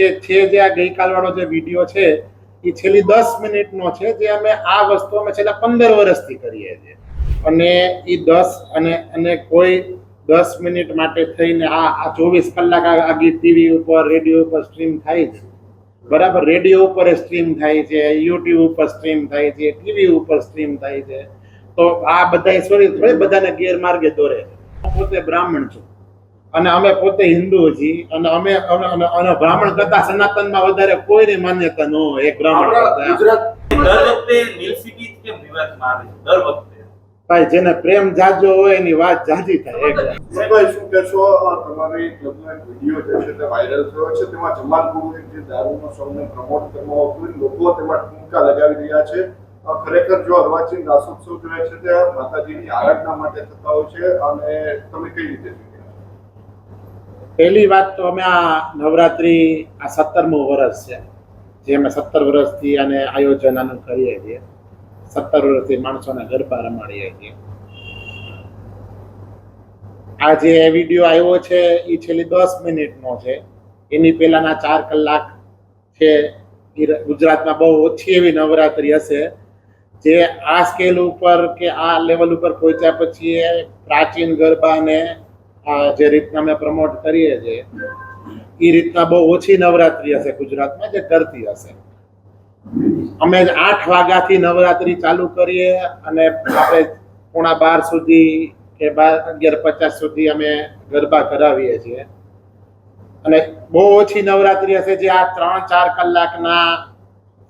છે છે જે આ ગઈકાલ વાળો જે વીડિયો છે એ છેલ્લી દસ મિનિટનો છે જે અમે આ વસ્તુ અમે છેલ્લા પંદર વર્ષથી કરીએ છીએ. અને એ દસ અને અને કોઈ દસ મિનિટ માટે થઈને આ આ ચોવીસ કલાક આ ગીત ટીવી ઉપર, રેડિયો ઉપર સ્ટ્રીમ થાય છે. બરાબર, રેડિયો ઉપર સ્ટ્રીમ થાય છે, યુટ્યુબ ઉપર સ્ટ્રીમ થાય છે, ટીવી ઉપર સ્ટ્રીમ થાય છે. તો આ બધા સોરી, થોડી બધાને ગેરમાર્ગે દોરે છે. હું પોતે બ્રાહ્મણ છું. અને અમે પોતે હિન્દુ છીએ અને અમે અને- બ્રાહ્મણ કરતા સનાતનમાં વધારે કોઈની માન્યતા ન હોય એક બ્રાહ્મણ કરતા. દર વખતે નીલ કેમ વિવાદમાં આવે દર વખતે. ભાઈ જેને પ્રેમ જાજો હોય એની વાત જાજી થાય એક ભાઈ શું કહેશો? તમારી ક્લબનો એક વીડિયો જે છે તે વાયરલ થયો છે. તેમાં જમાલપુરની જે દારૂનો સૌને પ્રમોટ કરવામાં આવતું લોકો તેમાં ટૂંકા લગાવી રહ્યા છે. ખરેખર જો અર્વાચીન દાસોત્સવ જે છે તે માતાજીની આરાધના માટે થતા હોય છે. અને તમે કઈ રીતે? પહેલી વાત તો અમે આ નવરાત્રી આ સત્તરમું વર્ષ છે, જે અમે સત્તર વર્ષથી અને આયોજન આનું કરીએ છીએ. સત્તર વર્ષથી માણસોને ગરબા રમાડીએ છીએ. આ જે વીડિયો આવ્યો છે એ છેલ્લી દસ મિનિટનો છે. એની પહેલાના ચાર કલાક છે એ ગુજરાતમાં બહુ ઓછી એવી નવરાત્રી હશે, જે આ સ્કેલ ઉપર કે આ લેવલ ઉપર પહોંચ્યા પછી પ્રાચીન ગરબાને જે રીતના અમે પ્રમોટ કરીએ છીએ, એ રીતના બહુ ઓછી નવરાત્રી હશે ગુજરાતમાં, જે કરતી હશે. અમે આઠ વાગ્યાથી નવરાત્રી ચાલુ કરીએ અને આપણે પોણા બાર સુધી કે બાર, અગિયાર પચાસ સુધી અમે ગરબા કરાવીએ છીએ. અને બહુ ઓછી નવરાત્રી હશે જે આ ત્રણ, ચાર કલાકના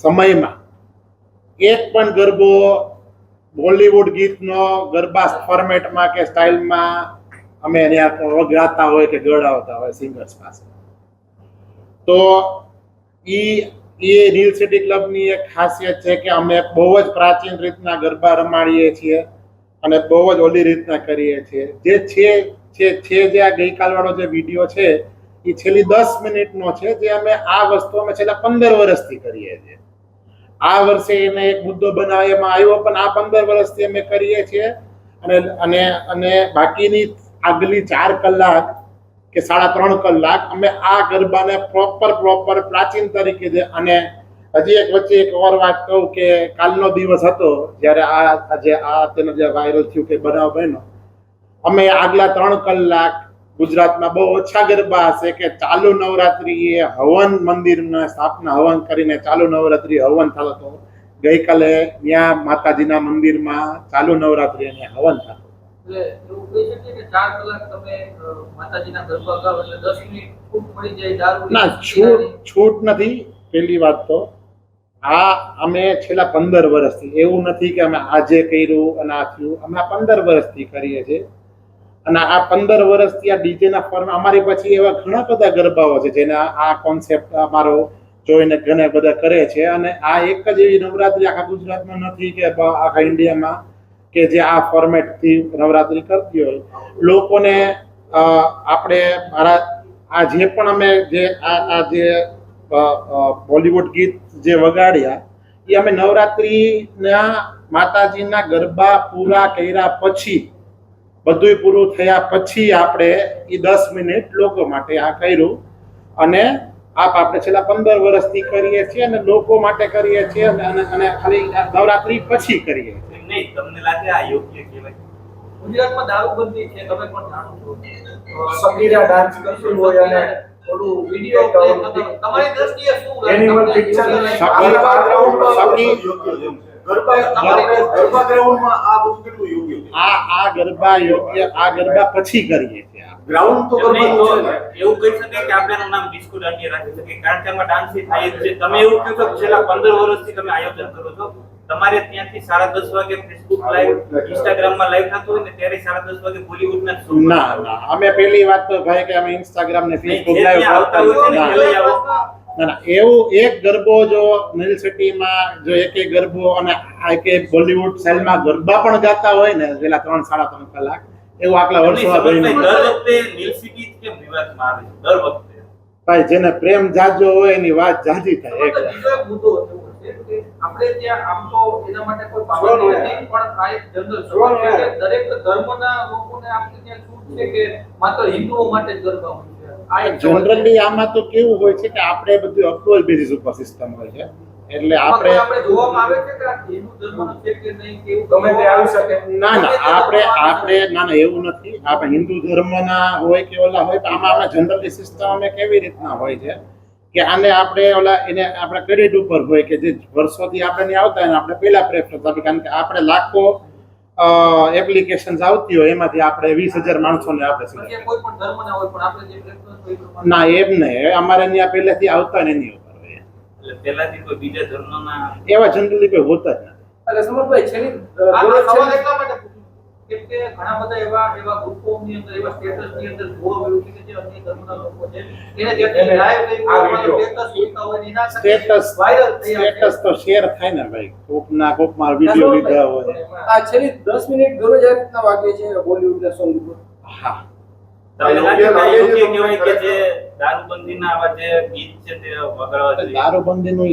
સમયમાં. એક પણ ગરબો બોલિવૂડ ગીતનો ગરબા ફોર્મેટમાં કે સ્ટાઇલમાં અમે એને ગાતા હોય કે ગળાવતા હોય સિંગર્સ પાસે. તો ઈ એ રીલ સિટી ક્લબની એક ખાસિયત છે કે અમે બહુ જ પ્રાચીન રીતના ગરબા રમાડીએ છીએ અને બહુ જ ઓલી રીતના કરીએ છીએ. જે છે છે છે જે આ ગઈકાલવાળો જે વીડિયો છે એ છેલ્લી દસ મિનિટનો છે જે અમે આ વસ્તુ અમે છેલ્લા પંદર વર્ષથી કરીએ છીએ. આ વર્ષે એને એક મુદ્દો બનાવવામાં આવ્યો પણ આ પંદર વર્ષથી અમે કરીએ છીએ અને અને અને બાકીની આગલી ચાર કલાક કે સાડા ત્રણ કલાક અમે આ ગરબાને પ્રોપર પ્રોપર પ્રાચીન તરીકે જે અને હજી એક વચ્ચે એક ઓર વાત કહું કે કાલનો દિવસ હતો જ્યારે આ આજે આ તેનો જે વાયરલ થયું કે બનાવ બન્યો. અમે આગલા ત્રણ કલાક ગુજરાતમાં બહુ ઓછા ગરબા હશે કે ચાલુ નવરાત્રીએ હવન મંદિરના સ્થાપના હવન કરીને ચાલુ નવરાત્રી હવન થતો હતો. ગઈકાલે ત્યાં માતાજીના મંદિરમાં ચાલુ નવરાત્રી અને હવન થતો. છૂટ ના નથી પહેલી વાત તો. આ અમે છેલ્લા પંદર વર્ષથી એવું નથી કે અમે આજે કર્યું અને આ થયું અમે આ પંદર વર્ષથી કરીએ છીએ. અને આ પંદર વર્ષથી આ ડીજેના ફોર્મ અમારી પછી એવા ઘણા બધા ગરબાઓ છે જેના આ કોન્સેપ્ટ અમારો જોઈને ઘણા બધા કરે છે. અને આ એક જ એવી નવરાત્રી આખા ગુજરાતમાં નથી કે આખા ઇન્ડિયામાં કે જે આ ફોર્મેટથી નવરાત્રી કરતી હોય, લોકોને આપણે મારા, આ જે પણ અમે જે, આ આ જે બોલિવૂડ ગીત જે વગાડ્યા, એ અમે નવરાત્રિના માતાજીના ગરબા પૂરા કર્યા પછી, બધુંય પૂરું થયા પછી આપણે એ દસ મિનિટ લોકો માટે આ કર્યું. અને આપ આપણે છેલ્લા પંદર વર્ષથી કરીએ છીએ અને લોકો માટે કરીએ છીએ અને ખાલી નવરાત્રી પછી કરીએ છીએ. નહીં તમને લાગે આ યોગ્ય કહેવાય ગુજરાતમાં દારૂબંધી છે તમે પણ જાણો છો સગીરા ડાન્સ કરતું હોય અને વીડિયો. તમારી દ્રષ્ટિએ શું? સગીરા ગરબા ગરબા ગરબા ગ્રાઉન્ડમાં આ બધું કેટલું યોગ્ય આ આ ગરબા યોગ્ય આ ગરબા પછી કરીએ. ગ્રાઉન્ડ તો એવું કહી શકે કે આપણે એનું નામ ડિસ્કો દાંડિયા રાખી શકીએ. કારણ કે આમાં ડાન્સ થાય છે. તમે એવું કહો છો કે છેલ્લા પંદર વર્ષથી તમે આયોજન કરો છો. તમારે ત્યાંથી સાડા દસ વાગે ફેસબુક લાઈવ ઇન્સ્ટાગ્રામમાં લાઈવ થતું હોય ને ત્યારે સાડા દસ વાગે બોલીવુડના શો ના ના. અમે પહેલી વાત તો ભાઈ કે અમે ઇન્સ્ટાગ્રામ ને ફેસબુક લાઈવ આવતા હોય. ના ના. એવું એક ગરબો જો મિલ સિટીમાં જો એક એક ગરબો અને આ કે બોલિવૂડ સ્ટાઇલમાં ગરબા પણ ગાતા હોય ને પેલા ત્રણ સાડા ત્રણ કલાક એવું આટલા વર્ષોમાં બન્યું દર વખતે નીલ જ કેમ વિવાદમાં આવે છે? દર વખતે. ભાઈ જેને પ્રેમ જાજો હોય એની વાત જાજી થાય એક મુદ્દો એવો છે કે આપણે ત્યાં આમ તો એના માટે કોઈ પાબંદી નથી પણ આ એક જનરલ સવાલ છે દરેક ધર્મના લોકોને આપણે ત્યાં છૂટ છે કે માત્ર હિન્દુઓ માટે જ ગરબા હોય જનરલી આમાં તો કેવું હોય છે કે આપણે બધું અપ્રુવલ બેઝિસ ઉપર સિસ્ટમ હોય છે. એટલે આપણે આપણે આપણે જોવામાં આવે છે કે આ હિન્દુ ધર્મનો છે કે નહીં કે ગમે તે આવી શકે. ના ના આપણે આપણે ના ના એવું નથી. આપણે હિન્દુ ધર્મના હોય કે ઓલા હોય તો આમાં અમે જનરલી સિસ્ટમ અમે કેવી રીતના હોય છે? કે આને આપણે ઓલા એને આપણે ક્રેડિટ ઉપર હોય કે જે વર્ષોથી આપણે નહીં આવતા એને આપણે પહેલા પ્રેફરન્સ આપી કારણ કે આપણે લાખો એપ્લિકેશન્સ આવતી હોય એમાંથી આપણે વીસ હજાર માણસોને આપણે select પછી કોઈ પણ ધર્મના હોય પણ આપણે જે preference હોય એ પ્રમાણે- ના એમ નહીં. અમારે ત્યાં પહેલેથી આવતા ને એની ઉપર હોય એટલે પહેલાથી કોઈ બીજા ધર્મના એવા જનરલી કોઈ હોતા જ નથી. કેમ કે ઘણા બધા એવા એવા ગ્રુપોની અંદર એવા સ્ટેટસની અંદર જોવા મળ્યું કે જે અન્ય ધર્મના લોકો છે એને જેટલી એને live મૂકતા હોય એના સ્ટેટસ સ્ટેટસ તો શેર થાય ને ભાઈ. કોક ના કોકમાં વિડિયો લીધા હોય આ છેલ્લી 10 મિનિટ દરરોજ આ રીતના વાગે છે બોલિવૂડના સોંગ ઉપર. હા.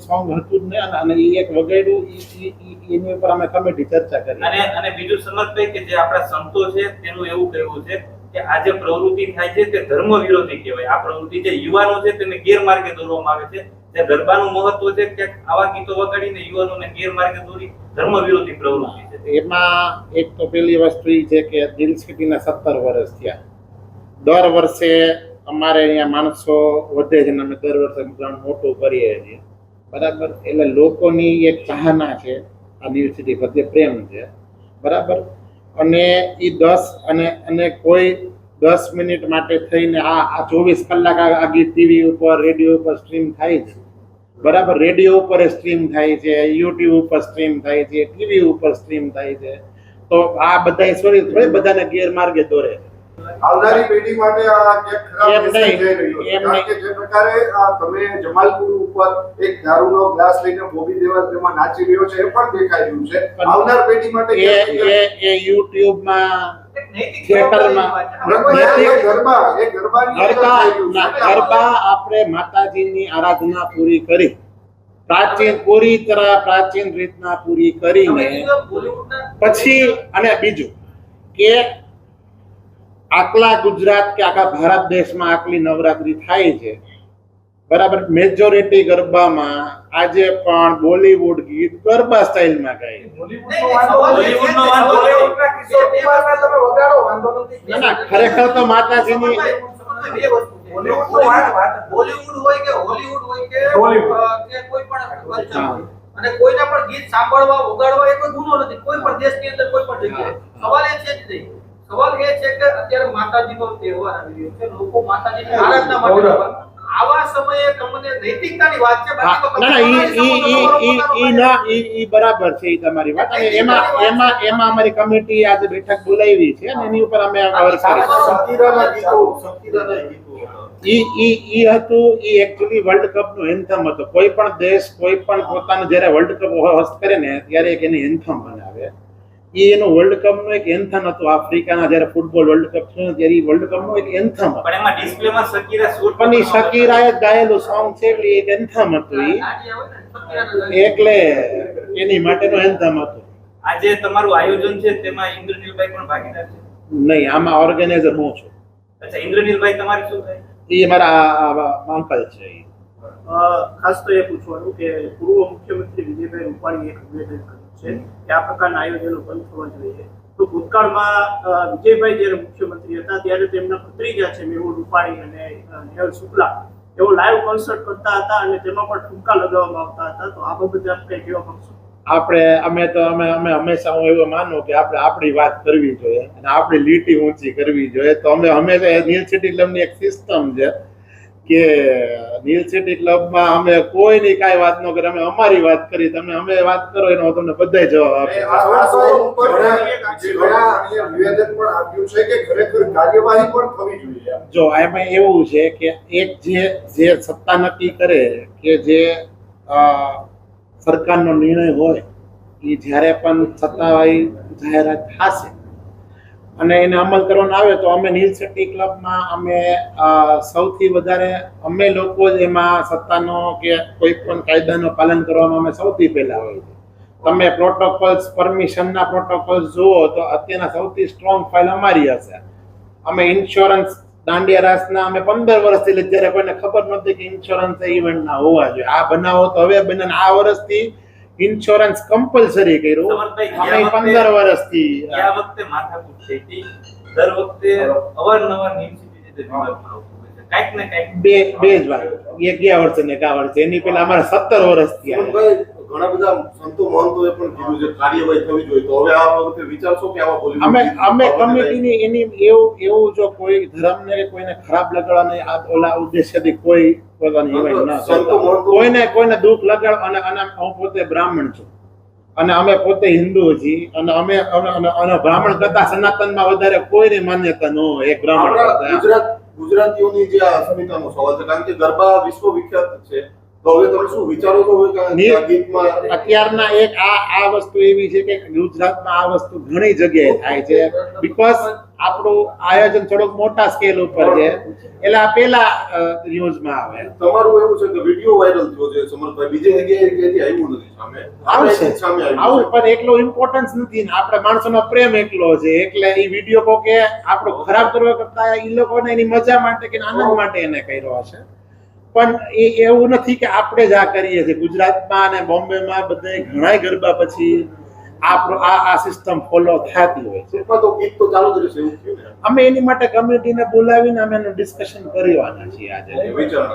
સોંગ હતું જ ને અને- એક વગાડ્યું ઈ- ઈ- ઈ- એની ઉપર અમે કમિટી ચર્ચા કરી. અને અને બીજું સમજભાઈ કે જે આપણા સંતો છે તેનું એવું કહેવું છે કે આ જે પ્રવૃત્તિ થાય છે તે ધર્મ વિરોધી કહેવાય. આ પ્રવૃત્તિ જે યુવાનો છે તેને ગેરમાર્ગે દોરવામાં આવે છે. જે ગરબાનું મહત્વ છે કે આવા ગીતો વગાડીને યુવાનોને ગેરમાર્ગે દોરી ધર્મ વિરોધી પ્રવૃત્તિ છે. એમાં એક તો પેલી વસ્તુ છે કે દિલ સિટીના સત્તર વર્ષ થયા. દર વર્ષે અમારે અહીંયા માણસો વધે છે અને અમે દર વર્ષે ગ્રાઉન્ડ મોટું કરીએ છીએ. બરાબર? એટલે લોકોની એક ચાહના છે આ દિવસ સિટી પ્રત્યે પ્રેમ છે. બરાબર? અને એ દસ અને અને કોઈ દસ મિનિટ માટે થઈને આ આ ચોવીસ કલાક આ ગીત ટીવી ઉપર, રેડિયો ઉપર સ્ટ્રીમ થાય છે બરાબર, રેડિયો ઉપર સ્ટ્રીમ થાય છે યુટ્યુબ ઉપર સ્ટ્રીમ થાય છે ટીવી ઉપર સ્ટ્રીમ થાય છે. તો આ બધા સોરી થોડી બધાને ગેરમાર્ગે દોરે છે. આવનારી પેઢી માટે આ ક્યાંક ખરાબ મેસેજ જઈ રહ્યો છે. કારણ કે જે પ્રકારે આ તમે જમાલપુર ઉપર એક દારૂનો ગ્લાસ લઈને બોબી દેવા તેમાં નાચી રહ્યો છે એ પણ દેખાઈ રહ્યું છે. આવનાર પેઢી માટે એ એ એક છે. ક્યાંક ગરબા આપણે માતાજીની આરાધના પૂરી કરી. પ્રાચીન પૂરી તરહ પ્રાચીન રીતના પૂરી કરીને પછી અને બીજું કે આટલા ગુજરાત કે આખા ભારત દેશમાં આકલી નવરાત્રી થાય છે. બરાબર? મેજોરિટી ગરબામાં આજે પણ બોલીવુડ ગીત ગરબા સ્ટાઇલમાં ગાય ના ના ખરેખર તો માતાજીની. બોલિવૂડ હોય કે હોલીવુડ હોય કે કોઈ પણ. અને કોઈના પણ ગીત સાંભળવા વગાડવા એ કોઈ ગુનો નથી. કોઈ પણ દેશની અંદર કોઈ પણ જગ્યાએ. સવાલ એ છે જ નહીં. સવાલ એ છે કે અત્યારે માતાજીનો તહેવાર આવી રહ્યો છે. લોકો માતાજીની આરાધના માટે આવા સમયે તમને નૈતિકતાની વાત છે? બાકી ના ના ઈ તમારી ઈ ઈ સમજો ઈ તમારો ઈ ના ઈ ઈ બરાબર છે ઈ તમારી વાત. અને એમાં એમાં એમાં અમારી કમિટી આજે બેઠક બોલાવી છે અને એની ઉપર અમે ગીતો ઈ ઈ ઈ હતું ઈ એકચ્યુઅલી વર્લ્ડ કપનું એન્થમ હતો. કોઈ પણ દેશ કોઈ પણ પોતાનું જ્યારે વર્લ્ડ કપ હોસ્ટ કરે ને ત્યારે એક એની એન્થમ બનાવે એનો વર્લ્ડ કપનું એક એન્થમ હતો આફ્રિકાના જ્યારે ફૂટબોલ વર્લ્ડ કપ થયો ત્યારે એ વર્લ્ડ કપ નો એક એન્થમ હતો. પણ એમાં ડિસ્પ્લેમાં સકીરા શૂટ પણ જ ગાયેલું સોંગ છે એટલે એક એન્થમ હતું લઈ. એટલે એની માટેનો એન્થમ હતો. આજે તમારું આયોજન છે તેમાં ઇન્દ્રનીલભાઈ પણ ભાગીદાર છે? નહીં આમાં ઓર્ગેનાઇઝર હું છું. અચ્છા ઇન્દ્રનીલભાઈ તમારી શું થાય? એ મારા અંકલ છે ખાસ તો એ પૂછવાનું કે પૂર્વ મુખ્યમંત્રી વિજયભાઈ રૂપાણી એક નિવેદન કર્યું છે. કે આ પ્રકારના આયોજનો બંધ થવા જોઈએ. તો ભૂતકાળમાં વિજયભાઈ જ્યારે મુખ્યમંત્રી હતા, ત્યારે તેમના ભત્રીજા છે, મેહુલ રૂપાણી અને નેહલ શુક્લા. એવો લાઈવ કોન્સર્ટ કરતા હતા અને તેમાં પણ ઠુમકા લગાવવામાં આવતા હતા. તો આ બાબતે આપ કઈ કહેવા માંગશો? આપણે, અમે તો, અમે અમે હંમેશા હું એવું માનું કે આપણે આપણી વાત કરવી જોઈએ અને આપણી લીટી ઊંચી કરવી જોઈએ. તો અમે હંમેશા નીલ સિટી ક્લબની એક સિસ્ટમ છે. કે નીલ સિટી ક્લબમાં અમે કોઈની કાંઈ વાત ન કરી અમે અમારી વાત કરી તમે અમે વાત કરો એનો તમને બધાય જવાબ આપે. આ વાતો ઉપર ઘણા વિજયભાઈ નિવેદન પણ આપ્યું છે કે ખરેખર કાર્યવાહી પણ થવી જોઈએ જો એમાં એવું છે કે એક જે જે સત્તા નક્કી કરે કે જે સરકારનો નિર્ણય હોય એ જ્યારે પણ સત્તાવાળી જાહેરાત થશે અને એને અમલ કરવાનો આવે તો અમે નીલ શેટ્ટી ક્લબમાં અમે સૌથી વધારે અમે લોકો જ એમાં સત્તાનો કે કોઈ પણ કાયદાનું પાલન કરવામાં અમે સૌથી પહેલા હોય છે. તમે પ્રોટોકોલ્સ પરમિશનના પ્રોટોકોલ્સ જુઓ તો અત્યારના સૌથી સ્ટ્રોંગ ફાઇલ અમારી હશે. અમે ઇન્સ્યોરન્સ દાંડિયા રાસના અમે પંદર વર્ષથી લઈ જ્યારે કોઈને ખબર નહોતી કે ઇન્સ્યોરન્સ ઇવેન્ટના હોવા જોઈએ. આ બનાવો તો હવે બને આ વર્ષથી ઇન્સ્યોરન્સ કમ્પલસરી કર્યું. અમે પંદર વર્ષથી આ વખતે માથાકૂટ થઈ હતી. દર વખતે અવારનવાર નિયમસિદ્ધિ રીતે છે. કાંઈક ને કાંઈક બે બે જ વાર. એક ગયા વર્ષે ને એક આ વર્ષે. એની પેલા અમારે સત્તર વર્ષ થયા. ઘણા બધા સંતો મહંતોએ પણ કીધું છે કાર્યવાહી થવી જોઈએ. તો હવે આ વખતે વિચારશો કે આવા બોલી અમે અમે કમિટીની એની એવું એવું જો કોઈ ધર્મને કે કોઈને ખરાબ લગાડવાની આ ઓલા ઉદ્દેશ્યથી કોઈ પોતાની ન કોઈને કોઈને દુઃખ લગાડ અને અને હું પોતે બ્રાહ્મણ છું. અને અમે પોતે હિન્દુ છીએ. અને અમે અને- બ્રાહ્મણ કરતા સનાતનમાં વધારે કોઈની માન્યતા ન હોય એક બ્રાહ્મણ ગુજરાત ગુજરાતીઓની જે આ અસ્મિતાનો સવાલ છે કારણ કે ગરબા વિશ્વ વિખ્યાત છે. તો હવે તમે શું વિચારો છો હવે કે ની- આ ગીતમાં અત્યારના એક આ આ વસ્તુ એવી છે કે ગુજરાતમાં આ વસ્તુ ઘણી જગ્યાએ થાય છે. બીકોઝ આપણું આયોજન થોડોક મોટા સ્કેલ ઉપર છે. એટલે આ પેલા ન્યૂઝમાં આવે. તમારું એવું છે કે વીડિયો વાયરલ થયો છે. સમરભાઈ બીજી જગ્યાએ ક્યાંથી આવ્યું નથી સામે. આવશે સામે આવું પણ એટલો ઇમ્પોર્ટન્સ નથી ને આપણે માણસોનો પ્રેમ એટલો છે. એટલે એ વીડિયો કોકે આપણો ખરાબ કરવા કરતા એ લોકોને એની મજા માટે કે આનંદ માટે એને કર્યો હશે. પણ એ એવું નથી કે આપણે જ આ કરીએ છીએ. ગુજરાતમાં અને બોમ્બેમાં બધે ઘણા ગરબા પછી આ આ આ સિસ્ટમ ફોલો થતી હોય છે. તો ગીત તો ચાલુ જ રહેશે અમે એની માટે કમિટીને બોલાવીને અમે એનું ડિસ્કશન કરવાના છીએ આજે. વિચાર.